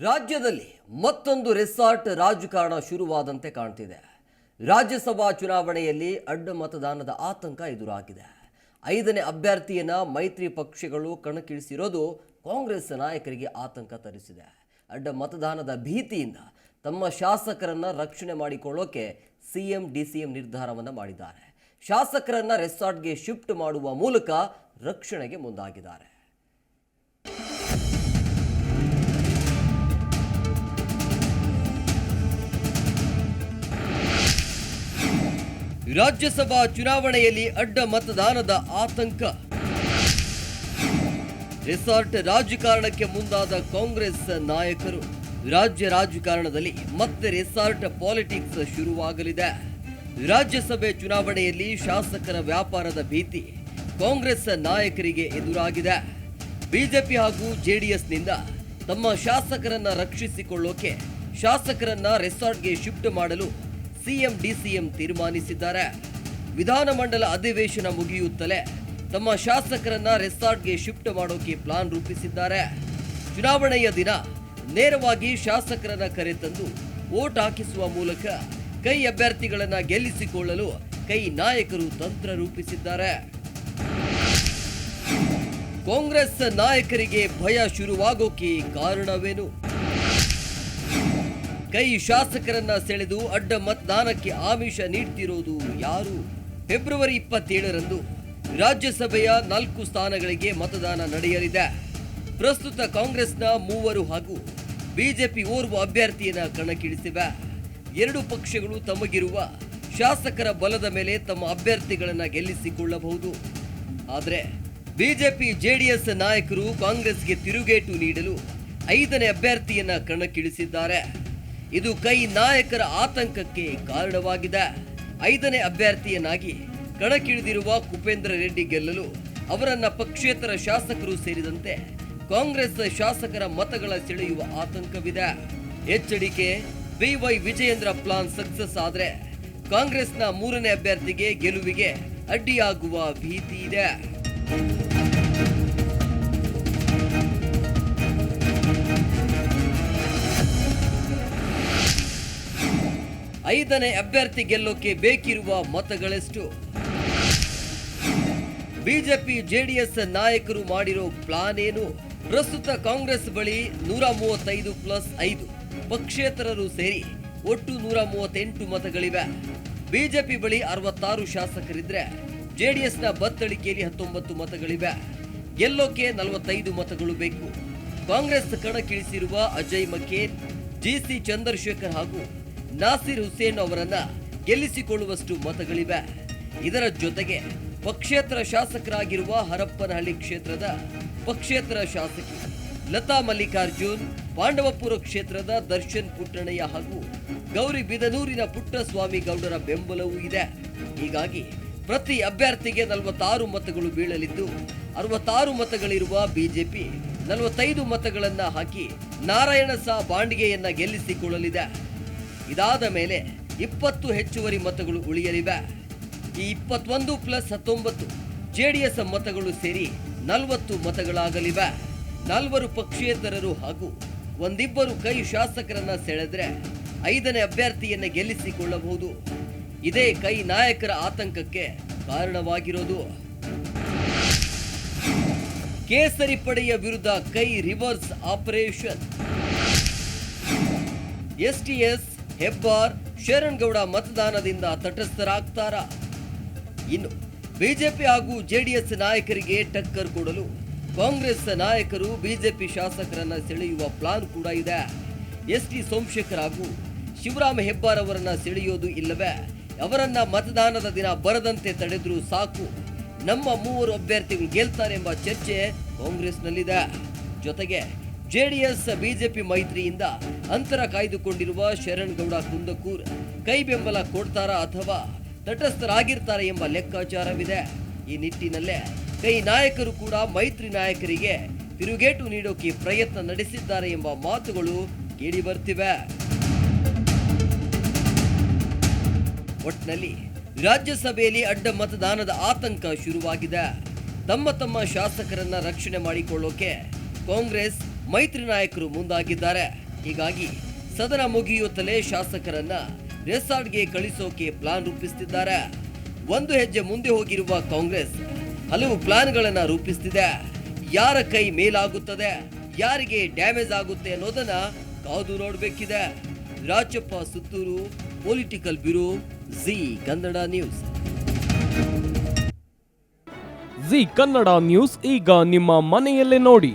ರಾಜ್ಯದಲ್ಲಿ ಮತ್ತೊಂದು ರೆಸಾರ್ಟ್ ರಾಜಕಾರಣ ಶುರುವಾದಂತೆ ಕಾಣ್ತಿದೆ. ರಾಜ್ಯಸಭಾ ಚುನಾವಣೆಯಲ್ಲಿ ಅಡ್ಡ ಮತದಾನದ ಆತಂಕ ಎದುರಾಗಿದೆ. ಐದನೇ ಅಭ್ಯರ್ಥಿಯನ್ನು ಮೈತ್ರಿ ಪಕ್ಷಗಳು ಕಣಕ್ಕಿಳಿಸಿರೋದು ಕಾಂಗ್ರೆಸ್ ನಾಯಕರಿಗೆ ಆತಂಕ ತರಿಸಿದೆ. ಅಡ್ಡ ಮತದಾನದ ಭೀತಿಯಿಂದ ತಮ್ಮ ಶಾಸಕರನ್ನು ರಕ್ಷಣೆ ಮಾಡಿಕೊಳ್ಳೋಕೆ C M D C M ನಿರ್ಧಾರವನ್ನು ಮಾಡಿದ್ದಾರೆ. ಶಾಸಕರನ್ನು ರೆಸಾರ್ಟ್ಗೆ ಶಿಫ್ಟ್ ಮಾಡುವ ಮೂಲಕ ರಕ್ಷಣೆಗೆ ಮುಂದಾಗಿದ್ದಾರೆ. ರಾಜ್ಯಸಭಾ ಚುನಾವಣೆಯಲ್ಲಿ ಅಡ್ಡ ಮತದಾನದ ಆತಂಕ. ರೆಸಾರ್ಟ್ ರಾಜಕಾರಣಕ್ಕೆ ಮುಂದಾದ ಕಾಂಗ್ರೆಸ್ ನಾಯಕರು. ರಾಜ್ಯ ರಾಜಕಾರಣದಲ್ಲಿ ಮತ್ತೆ ರೆಸಾರ್ಟ್ ಪಾಲಿಟಿಕ್ಸ್ ಶುರುವಾಗಲಿದೆ. ರಾಜ್ಯಸಭೆ ಚುನಾವಣೆಯಲ್ಲಿ ಶಾಸಕರ ವ್ಯಾಪಾರದ ಭೀತಿ ಕಾಂಗ್ರೆಸ್ ನಾಯಕರಿಗೆ ಎದುರಾಗಿದೆ. ಬಿಜೆಪಿ ಹಾಗೂ ಜೆಡಿಎಸ್ನಿಂದ ತಮ್ಮ ಶಾಸಕರನ್ನ ರಕ್ಷಿಸಿಕೊಳ್ಳೋಕೆ ಶಾಸಕರನ್ನ ರೆಸಾರ್ಟ್ಗೆ ಶಿಫ್ಟ್ ಮಾಡಲು ಸಿಎಂ, ಡಿಸಿಎಂ ತೀರ್ಮಾನಿಸಿದ್ದಾರೆ. ವಿಧಾನಮಂಡಲ ಅಧಿವೇಶನ ಮುಗಿಯುತ್ತಲೇ ತಮ್ಮ ಶಾಸಕರನ್ನ ರೆಸಾರ್ಟ್ಗೆ ಶಿಫ್ಟ್ ಮಾಡೋಕೆ ಪ್ಲಾನ್ ರೂಪಿಸಿದ್ದಾರೆ. ಚುನಾವಣೆಯ ದಿನ ನೇರವಾಗಿ ಶಾಸಕರನ್ನ ಕರೆತಂದು ವೋಟ್ ಹಾಕಿಸುವ ಮೂಲಕ ಕೈ ಅಭ್ಯರ್ಥಿಗಳನ್ನ ಗೆಲ್ಲಿಸಿಕೊಳ್ಳಲು ಕೈ ನಾಯಕರು ತಂತ್ರ ರೂಪಿಸಿದ್ದಾರೆ. ಕಾಂಗ್ರೆಸ್ ನಾಯಕರಿಗೆ ಭಯ ಶುರುವಾಗೋಕೆ ಕಾರಣವೇನು? ಕೈ ಶಾಸಕರನ್ನ ಸೆಳೆದು ಅಡ್ಡ ಮತದಾನಕ್ಕೆ ಆಮಿಷ ನೀಡ್ತಿರೋದು ಯಾರು? ಫೆಬ್ರವರಿ ಇಪ್ಪತ್ತೇಳರಂದು ರಾಜ್ಯಸಭೆಯ ನಾಲ್ಕು ಸ್ಥಾನಗಳಿಗೆ ಮತದಾನ ನಡೆಯಲಿದೆ. ಪ್ರಸ್ತುತ ಕಾಂಗ್ರೆಸ್ನ ಮೂವರು ಹಾಗೂ ಬಿಜೆಪಿ ಓರ್ವ ಅಭ್ಯರ್ಥಿಯನ್ನ ಕಣಕ್ಕಿಳಿಸಿವೆ. ಎರಡು ಪಕ್ಷಗಳು ತಮಗಿರುವ ಶಾಸಕರ ಬಲದ ಮೇಲೆ ತಮ್ಮ ಅಭ್ಯರ್ಥಿಗಳನ್ನು ಗೆಲ್ಲಿಸಿಕೊಳ್ಳಬಹುದು. ಆದರೆ ಬಿಜೆಪಿ ಜೆಡಿಎಸ್ ನಾಯಕರು ಕಾಂಗ್ರೆಸ್ಗೆ ತಿರುಗೇಟು ನೀಡಲು ಐದನೇ ಅಭ್ಯರ್ಥಿಯನ್ನ ಕಣಕ್ಕಿಳಿಸಿದ್ದಾರೆ. ಇದು ಕೈ ನಾಯಕರ ಆತಂಕಕ್ಕೆ ಕಾರಣವಾಗಿದೆ. ಐದನೇ ಅಭ್ಯರ್ಥಿಯನ್ನಾಗಿ ಕಣಕ್ಕಿಳಿದಿರುವ ಕುಪೇಂದ್ರ ರೆಡ್ಡಿ ಗೆಲ್ಲಲು ಅವರನ್ನ ಪಕ್ಷೇತರ ಶಾಸಕರು ಸೇರಿದಂತೆ ಕಾಂಗ್ರೆಸ್ ಶಾಸಕರ ಮತಗಳ ಸೆಳೆಯುವ ಆತಂಕವಿದೆ. ಎಚ್ಚರಿಕೆ ಬಿವೈ ವಿಜಯೇಂದ್ರ ಪ್ಲಾನ್ ಸಕ್ಸಸ್ ಆದರೆ ಕಾಂಗ್ರೆಸ್ನ ಮೂರನೇ ಅಭ್ಯರ್ಥಿಗೆ ಗೆಲುವಿಗೆ ಅಡ್ಡಿಯಾಗುವ ಭೀತಿ ಇದೆ. ಐದನೇ ಅಭ್ಯರ್ಥಿ ಗೆಲ್ಲೋಕೆ ಬೇಕಿರುವ ಮತಗಳೆಷ್ಟು? ಬಿಜೆಪಿ ಜೆಡಿಎಸ್ ನಾಯಕರು ಮಾಡಿರೋ ಪ್ಲಾನ್ ಏನು ಪ್ರಸ್ತುತ ಕಾಂಗ್ರೆಸ್ ಬಳಿ ನೂರ ಮೂವತ್ತೈದು ಪ್ಲಸ್ ಐದು. ಪಕ್ಷೇತರರು ಸೇರಿ ಒಟ್ಟು ನೂರ ಮೂವತ್ತೆಂಟು ಮತಗಳಿವೆ. ಬಿಜೆಪಿ ಬಳಿ ಅರವತ್ತಾರು ಶಾಸಕರಿದ್ರೆ ಜೆಡಿಎಸ್ನ ಬತ್ತಳಿಕೆಯಲ್ಲಿ ಹತ್ತೊಂಬತ್ತು ಮತಗಳಿವೆ. ಗೆಲ್ಲೋಕೆ ನಲವತ್ತೈದು ಮತಗಳು ಬೇಕು. ಕಾಂಗ್ರೆಸ್ ಕಣಕ್ಕಿಳಿಸಿರುವ ಅಜಯ್ ಮಕೇನ್ ಜಿಸಿ ಚಂದ್ರಶೇಖರ್ ಹಾಗೂ ನಾಸಿರ್ ಹುಸೇನ್ ಅವರನ್ನ ಗೆಲ್ಲಿಸಿಕೊಳ್ಳುವಷ್ಟು ಮತಗಳಿವೆ. ಇದರ ಜೊತೆಗೆ ಪಕ್ಷೇತರ ಶಾಸಕರಾಗಿರುವ ಹರಪ್ಪನಹಳ್ಳಿ ಕ್ಷೇತ್ರದ ಪಕ್ಷೇತರ ಶಾಸಕಿ ಲತಾ ಮಲ್ಲಿಕಾರ್ಜುನ್, ಪಾಂಡವಪುರ ಕ್ಷೇತ್ರದ ದರ್ಶನ್ ಪುಟ್ಟಣಯ್ಯ ಹಾಗೂ ಗೌರಿ ಬಿದನೂರಿನ ಪುಟ್ಟಸ್ವಾಮಿ ಗೌಡರ ಬೆಂಬಲವೂ ಇದೆ. ಹೀಗಾಗಿ ಪ್ರತಿ ಅಭ್ಯರ್ಥಿಗೆ ನಲವತ್ತಾರು ಮತಗಳು ಬೀಳಲಿದ್ದು, ಅರವತ್ತಾರು ಮತಗಳಿರುವ ಬಿಜೆಪಿ ನಲವತ್ತೈದು ಮತಗಳನ್ನ ಹಾಕಿ ನಾರಾಯಣ ಸಾ ಬಾಂಡಿಗೆಯನ್ನ ಗೆಲ್ಲಿಸಿಕೊಳ್ಳಲಿದೆ. ಇದಾದ ಮೇಲೆ ಇಪ್ಪತ್ತು ಹೆಚ್ಚುವರಿ ಮತಗಳು ಉಳಿಯಲಿವೆ. ಈ ಇಪ್ಪತ್ತೊಂದು ಪ್ಲಸ್ ಹತ್ತೊಂಬತ್ತು ಜೆಡಿಎಸ್ ಮತಗಳು ಸೇರಿ ನಲವತ್ತು ಮತಗಳಾಗಲಿವೆ. ನಾಲ್ವರು ಪಕ್ಷೇತರರು ಹಾಗೂ ಒಂದಿಬ್ಬರು ಕೈ ಶಾಸಕರನ್ನ ಸೆಳೆದ್ರೆ ಐದನೇ ಅಭ್ಯರ್ಥಿಯನ್ನ ಗೆಲ್ಲಿಸಿಕೊಳ್ಳಬಹುದು. ಇದೇ ಕೈ ನಾಯಕರ ಆತಂಕಕ್ಕೆ ಕಾರಣವಾಗಿರೋದು. ಕೇಸರಿ ಪಡೆಯ ವಿರುದ್ಧ ಕೈ reverse operation. STS Hebbar Sharanagouda ಮತದಾನದಿಂದ ತಟಸ್ಥರಾಗ್ತಾರ? ಇನ್ನು ಬಿಜೆಪಿ ಹಾಗೂ ಜೆಡಿಎಸ್ ನಾಯಕರಿಗೆ ಟಕ್ಕರ್ ಕೊಡಲು ಕಾಂಗ್ರೆಸ್ ನಾಯಕರು ಬಿಜೆಪಿ ಶಾಸಕರನ್ನ ಸೆಳೆಯುವ ಪ್ಲಾನ್ ಕೂಡ ಇದೆ. ಎಸ್ ಟಿ ಸೋಮಶೇಖರ್ ಹಾಗೂ ಶಿವರಾಮ ಹೆಬ್ಬಾರ್ ಅವರನ್ನ ಸೆಳೆಯೋದು ಇಲ್ಲವೇ? ಅವರನ್ನ ಮತದಾನದ ದಿನ ಬರದಂತೆ ತಡೆದ್ರೂ ಸಾಕು. ನಮ್ಮ ಮೂವರು ಅಭ್ಯರ್ಥಿಗಳು ಗೆಲ್ತಾರೆ ಎಂಬ ಚರ್ಚೆ ಕಾಂಗ್ರೆಸ್ನಲ್ಲಿದೆ. ಜೊತೆಗೆ ಜೆಡಿಎಸ್, ಬಿಜೆಪಿ ಮೈತ್ರಿಯಿಂದ ಅಂತರ ಕಾಯ್ದುಕೊಂಡಿರುವ ಶರಣ್ಗೌಡ ಕುಂದಕೂರ್ ಕೈ ಬೆಂಬಲ ಕೊಡ್ತಾರಾ ಅಥವಾ ತಟಸ್ಥರಾಗಿರ್ತಾರೆ ಎಂಬ ಲೆಕ್ಕಾಚಾರವಿದೆ. ಈ ನಿಟ್ಟಿನಲ್ಲೇ ಕೈ ನಾಯಕರು ಕೂಡ ಮೈತ್ರಿ ನಾಯಕರಿಗೆ ತಿರುಗೇಟು ನೀಡೋಕೆ ಪ್ರಯತ್ನ ನಡೆಸಿದ್ದಾರೆ ಎಂಬ ಮಾತುಗಳು ಕೇಳಿಬರ್ತಿವೆ. ಒಟ್ನಲ್ಲಿ ರಾಜ್ಯಸಭೆಯಲ್ಲಿ ಅಡ್ಡ ಮತದಾನದ ಆತಂಕ ಶುರುವಾಗಿದೆ. ತಮ್ಮ ತಮ್ಮ ಶಾಸಕರನ್ನ ರಕ್ಷಣೆ ಮಾಡಿಕೊಳ್ಳೋಕೆ ಕಾಂಗ್ರೆಸ್ ಮೈತ್ರಿ ನಾಯಕರು ಮುಂದಾಗಿದ್ದಾರೆ. ಹೀಗಾಗಿ ಸದನ ಮುಗಿಯುತ್ತಲೇ ಶಾಸಕರನ್ನ ರೆಸಾರ್ಟ್ಗೆ ಕಳಿಸೋಕೆ ಪ್ಲಾನ್ ರೂಪಿಸುತ್ತಿದ್ದಾರೆ ಒಂದು ಹೆಜ್ಜೆ ಮುಂದೆ ಹೋಗಿರುವ ಕಾಂಗ್ರೆಸ್ ಹಲವು ಪ್ಲಾನ್ಗಳನ್ನ ರೂಪಿಸುತ್ತಿದೆ ಯಾರ ಕೈ ಮೇಲಾಗುತ್ತದೆ, ಯಾರಿಗೆ ಡ್ಯಾಮೇಜ್ ಆಗುತ್ತೆ ಅನ್ನೋದನ್ನ ಕಾದು ನೋಡಬೇಕಿದೆ. Rajappa Sutturu, political bureau, Zee Kannada news. Zee Kannada news ಈಗ ನಿಮ್ಮ ಮನೆಯಲ್ಲೇ ನೋಡಿ.